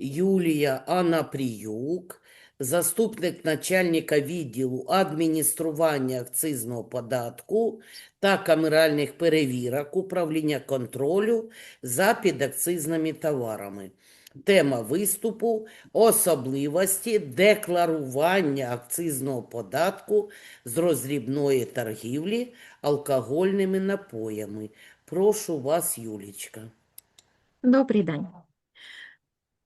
Юлія Анапріюк, заступник начальника відділу адміністрування акцизного податку та камеральних перевірок управління контролю за підакцизними товарами. Тема виступу особливості декларування акцизного податку з роздрібної торгівлі алкогольними напоями. Прошу вас, Юлічка. Добрий день.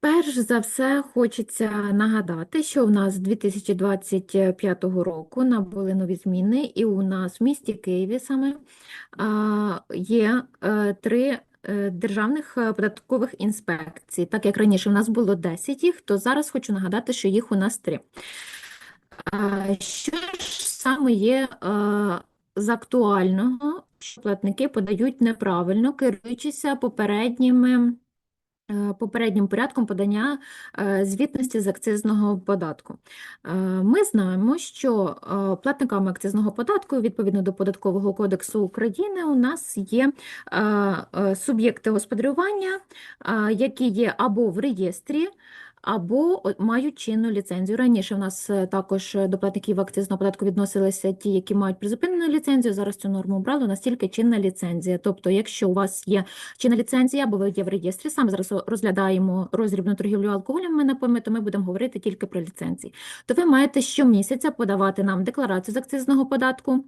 Перш за все, хочеться нагадати, що в нас з 2025 року набули нові зміни, і у нас в місті Києві саме є е, три е, державних е, податкових інспекцій. Так як раніше в нас було 10 їх, то зараз хочу нагадати, що їх у нас три. Що ж саме є з актуального, що платники подають неправильно, керуючися попередніми попереднім порядком подання е, звітності з акцизного податку. Е, Ми знаємо, що е, платниками акцизного податку, відповідно до Податкового кодексу України, у нас є е, е, суб'єкти господарювання, е, які є або в реєстрі, або мають чинну ліцензію. Раніше в нас е, також е, до платників акцизного податку відносилися ті, які мають призупинену ліцензію. Зараз цю норму обрали. У нас тільки чинна ліцензія. Тобто, якщо у вас є чинна ліцензія або ви є в реєстрі, саме зараз розглядаємо роздрібну торгівлю алкоголем напоями, то ми будемо говорити тільки про ліцензії. То ви маєте щомісяця подавати нам декларацію з акцизного податку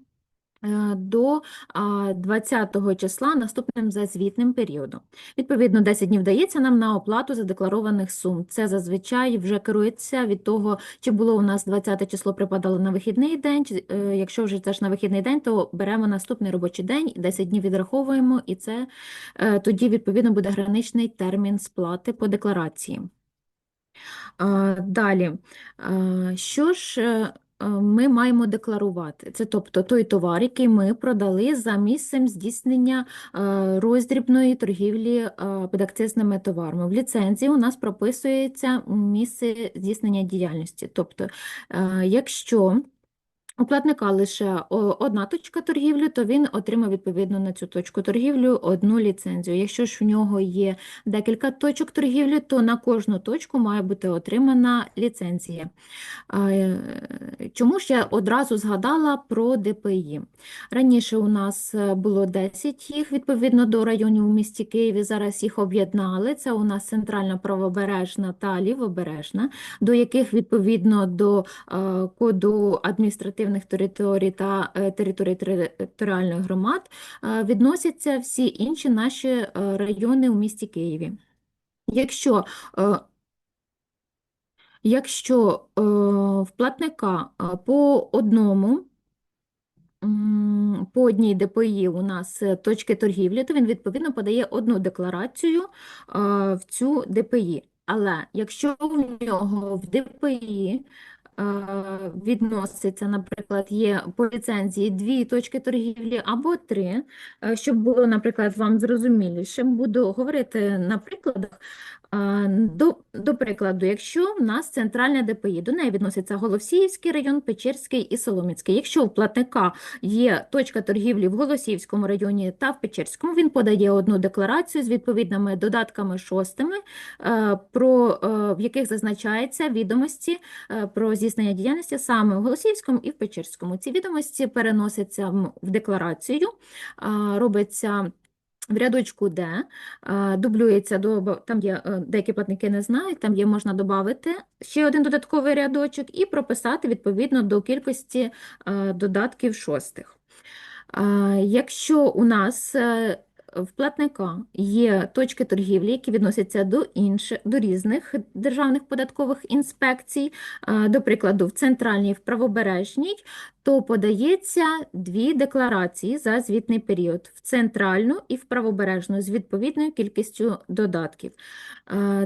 до а, 20 числа наступним за звітним періодом. Відповідно, 10 днів дається нам на оплату задекларованих сум. Це зазвичай вже керується від того, чи було у нас 20 число припадало на вихідний день, е, якщо вже це ж на вихідний день, то беремо наступний робочий день, 10 днів відраховуємо, і це е, тоді, відповідно, буде граничний термін сплати по декларації. Далі, що ж е, е, ми маємо декларувати? Це тобто той товар, який ми продали за місцем здійснення е, роздрібної торгівлі е, підакцизними товарами. В ліцензії у нас прописується місце здійснення діяльності. Тобто, е, якщо у платника лише одна точка торгівлі, то він отримав відповідно на цю точку торгівлі одну ліцензію. Якщо ж в нього є декілька точок торгівлі, то на кожну точку має бути отримана ліцензія. Е, Чому ж я одразу згадала про ДПІ? Раніше у нас е, було 10 їх відповідно до районів у місті Києві. Зараз їх об'єднали. Це у нас центральна правобережна та лівобережна, до яких відповідно до е, коду адміністративних територій та е, територій територіальних громад е, відносяться всі інші наші е, райони у місті Києві. Якщо Якщо в платника по одному, по одній ДПІ у нас точки торгівлі, то він відповідно подає одну декларацію в цю ДПІ. Але якщо в нього в ДПІ відноситься, наприклад, є по ліцензії дві точки торгівлі або три, е, щоб було, наприклад, вам зрозуміліше, буду говорити на прикладах. До, до прикладу, якщо в нас центральне ДПІ, до неї відноситься Голосіївський район, Печерський і Солом'янський. Якщо у платника є точка торгівлі в Голосіївському районі та в Печерському, він подає одну декларацію з відповідними додатками шостими, е, про, е, в яких зазначається відомості е, про здійснення діяльності саме в Голосіївському і в Печерському. Ці відомості переносяться в декларацію, робиться в рядочку Д дублюється до там є е, деякі платники не знають, там є можна додати ще один додатковий рядочок і прописати відповідно до кількості е, додатків шостих. Якщо у нас е, в платника є точки торгівлі, які відносяться до інших, до різних державних податкових інспекцій, до прикладу, в центральній, в правобережній, то подається дві декларації за звітний період в центральну і в правобережну з відповідною кількістю додатків.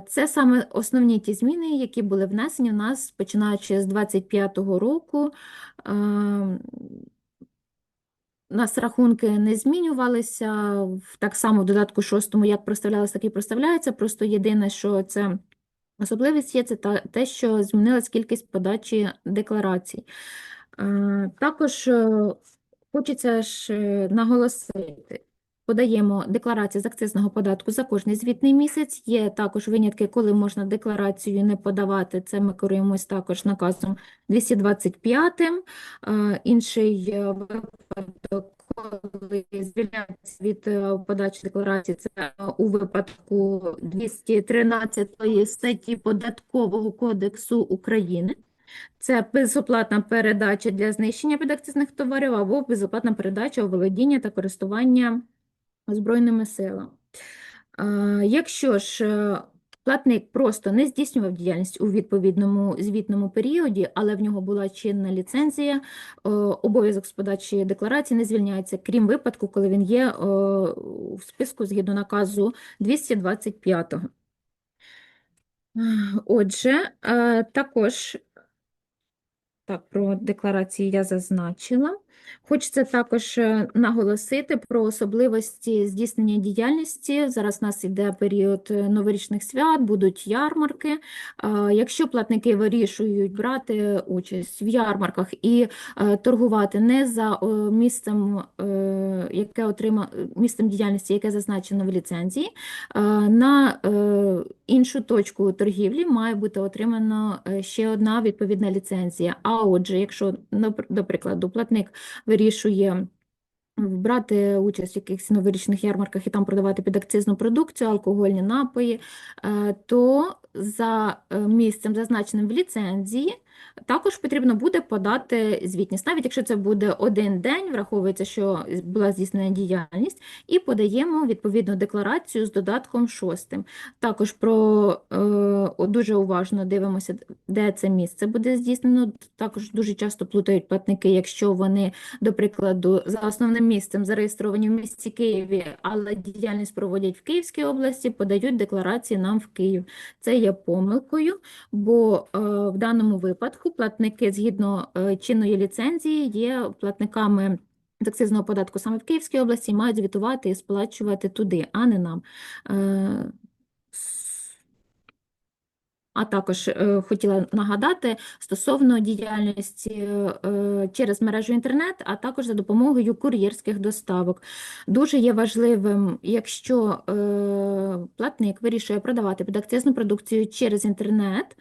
Це саме основні ті зміни, які були внесені у нас починаючи з 25-го року. У нас рахунки не змінювалися, так само в додатку шостому, як проставлялися, так і проставляється. Просто єдине, що це особливість є, це те, що змінилась кількість подачі декларацій. Е, Також е, хочеться ж е, наголосити, подаємо декларацію з акцизного податку за кожний звітний місяць. Є також винятки, коли можна декларацію не подавати. Це ми керуємось також наказом 225. Е, Інший е, випадок, коли звільняється від е, подачі декларації, це у випадку 213 статті Податкового кодексу України. Це безоплатна передача для знищення підакцизних товарів або безоплатна передача у володіння та користування Збройними силами. Якщо ж е, платник просто не здійснював діяльність у відповідному звітному періоді, але в нього була чинна ліцензія, обов'язок з подачі декларації не звільняється, крім випадку, коли він є в списку згідно наказу 225. Отже, е, також так, про декларації я зазначила. Хочеться також е, наголосити про особливості здійснення діяльності. Зараз у нас іде період е, новорічних свят, будуть ярмарки. Якщо платники вирішують брати участь в ярмарках і е, торгувати не за е, місцем, е, яке отрима, місцем діяльності, яке зазначено в ліцензії, е, на е, іншу точку торгівлі має бути отримано е, ще одна відповідна ліцензія. А отже, якщо, до прикладу, платник вирішує брати участь в якихось новорічних ярмарках і там продавати підакцизну продукцію, алкогольні напої, е, то за е, місцем, зазначеним в ліцензії, також потрібно буде подати звітність. Навіть якщо це буде один день, враховується, що була здійснена діяльність, і подаємо відповідну декларацію з додатком шостим. Також про е, дуже уважно дивимося, де це місце буде здійснено. Також дуже часто плутають платники, якщо вони, до прикладу, за основним місцем зареєстровані в місті Києві, але діяльність проводять в Київській області, подають декларації нам в Київ. Це є помилкою, бо е, в даному випадку платники згідно е, чинної ліцензії є платниками Таксизного податку саме в Київській області мають звітувати і сплачувати туди, а не нам. А також е, хотіла нагадати стосовно діяльності е, через мережу інтернет, а також за допомогою кур'єрських доставок. Дуже є важливим, якщо е, платник вирішує продавати підакцизну продукцію через інтернет,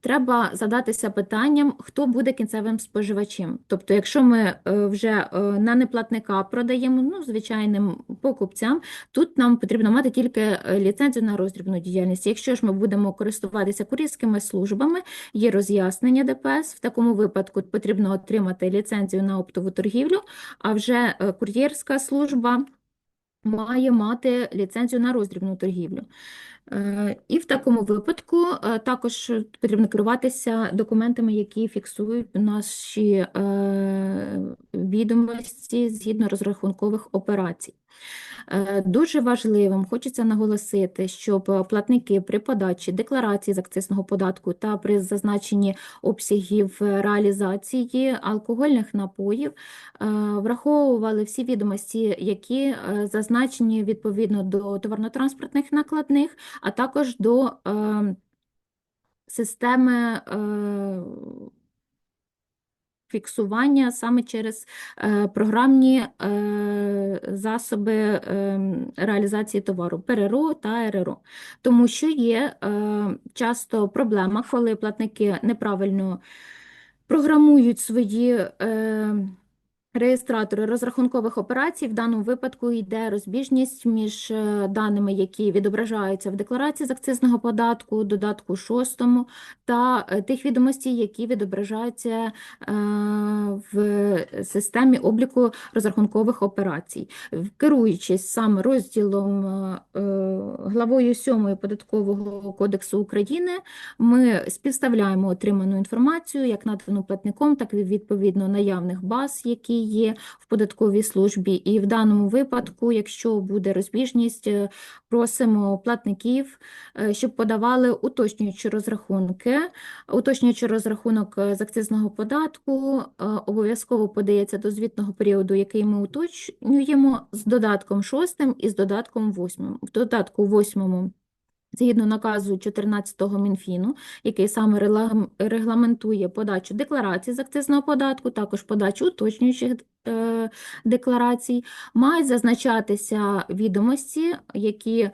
треба задатися питанням, хто буде кінцевим споживачем. Тобто, якщо ми вже на неплатника продаємо ну, звичайним покупцям, тут нам потрібно мати тільки ліцензію на роздрібну діяльність. Якщо ж ми будемо користуватися кур'єрськими службами, є роз'яснення ДПС. В такому випадку потрібно отримати ліцензію на оптову торгівлю, а вже е, кур'єрська служба має мати ліцензію на роздрібну торгівлю. Е, І в такому випадку е, також потрібно керуватися документами, які фіксують наші відомості згідно розрахункових операцій. Е, Дуже важливим хочеться наголосити, щоб платники при подачі декларації з акцизного податку та при зазначенні обсягів реалізації алкогольних напоїв е, враховували всі відомості, які е, зазначені відповідно до товарно-транспортних накладних, а також до е, системи е, фіксування саме через е, програмні е, засоби е, реалізації товару ПРРО та РРО. Тому що є часто проблема, коли платники неправильно програмують свої реєстратори розрахункових операцій. В даному випадку йде розбіжність між е, даними, які відображаються в декларації з акцизного податку, додатку шостому, та е, тих відомостей, які відображаються е, в системі обліку розрахункових операцій. Керуючись саме розділом главою 7 Податкового кодексу України, ми співставляємо отриману інформацію як надану платником, так і відповідно наявних баз, які є в податковій службі. І в даному випадку, якщо буде розбіжність, е, просимо платників, е, щоб подавали уточнюючі розрахунки. Уточнюючи розрахунок е, з акцизного податку, обов'язково подається до звітного періоду, який ми уточнюємо з додатком 6 і з додатком 8. В додатку 8 Згідно наказу 14-го Мінфіну, який саме регламентує подачу декларацій з акцизного податку, також подачу уточнюючих е, декларацій, мають зазначатися відомості, які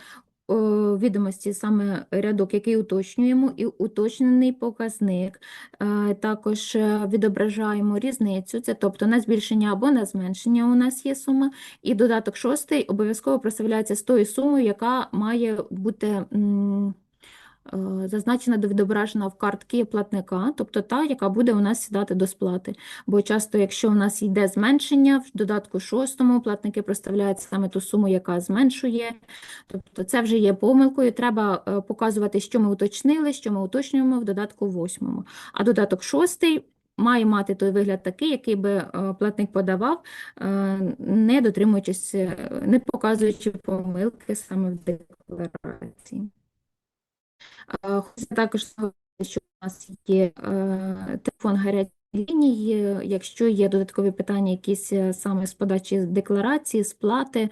відомості саме рядок, який уточнюємо, і уточнений показник. Е, Також е, відображаємо різницю, це тобто на збільшення або на зменшення у нас є сума. І додаток шостий обов'язково проставляється з тою сумою, яка має бути е, зазначена до відображена в картки платника, тобто та, яка буде у нас сідати до сплати. Бо часто, якщо у нас йде зменшення, в додатку шостому платники проставляють саме ту суму, яка зменшує. Тобто це вже є помилкою. Треба е, показувати, що ми уточнили, що ми уточнюємо в додатку восьмому. А додаток шостий має мати той вигляд такий, який би е, платник подавав, е, не дотримуючись, е, не показуючи помилки саме в декларації. Е, Хочу також що у нас є е, телефон гарячої лінії. Якщо є додаткові питання, якісь е, саме з подачі декларації, сплати,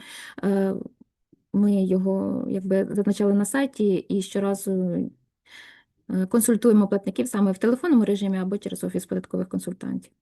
ми його якби зазначали на сайті і щоразу консультуємо платників саме в телефонному режимі або через офіс податкових консультантів.